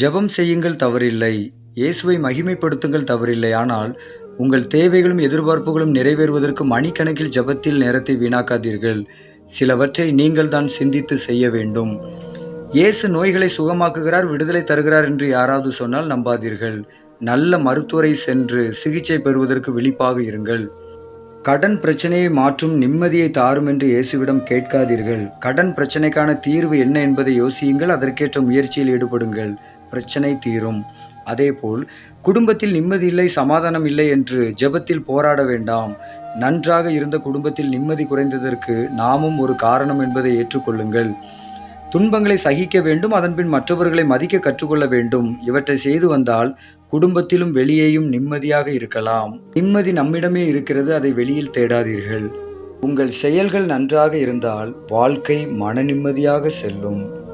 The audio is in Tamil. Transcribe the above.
ஜெபம் செய்யுங்கள் தவறில்லை. இயேசுவை மகிமைப்படுத்துங்கள் தவறில்லை. ஆனால் உங்கள் தேவைகளும் எதிர்பார்ப்புகளும் நிறைவேறுவதற்கு மணிக்கணக்கில் ஜெபத்தில் நேரத்தை வீணாக்காதீர்கள். சிலவற்றை நீங்கள் தான் சிந்தித்து செய்ய வேண்டும். இயேசு நோய்களை சுகமாக்குகிறார் விடுதலை தருகிறார் என்று யாராவது சொன்னால் நம்பாதீர்கள். நல்ல மருத்துவரை சென்று சிகிச்சை பெறுவதற்கு விழிப்பாக இருங்கள். கடன் பிரச்சனையை மாற்றும் நிம்மதியை தாரும் என்று இயேசுவிடம் கேட்காதீர்கள். கடன் பிரச்சனைக்கான தீர்வு என்ன என்பதை யோசியுங்கள் அதற்கேற்ற முயற்சியில் ஈடுபடுங்கள். பிரச்சனை தீரும். அதேபோல் குடும்பத்தில் நிம்மதி இல்லை சமாதானம் இல்லை என்று ஜெபத்தில் போராட வேண்டாம். நன்றாக இருந்த குடும்பத்தில் நிம்மதி குறைந்ததற்கு நாமும் ஒரு காரணம் என்பதை ஏற்றுக்கொள்ளுங்கள். துன்பங்களை சகிக்க வேண்டும் அதன்பின் மற்றவர்களை மதிக்க கற்றுக்கொள்ள வேண்டும். இவற்றை செய்து வந்தால் குடும்பத்திலும் வெளியேயும் நிம்மதியாக இருக்கலாம். நிம்மதி நம்மிடமே இருக்கிறது அதை வெளியில் தேடாதீர்கள். உங்கள் செயல்கள் நன்றாக இருந்தால் வாழ்க்கை மன நிம்மதியாக செல்லும்.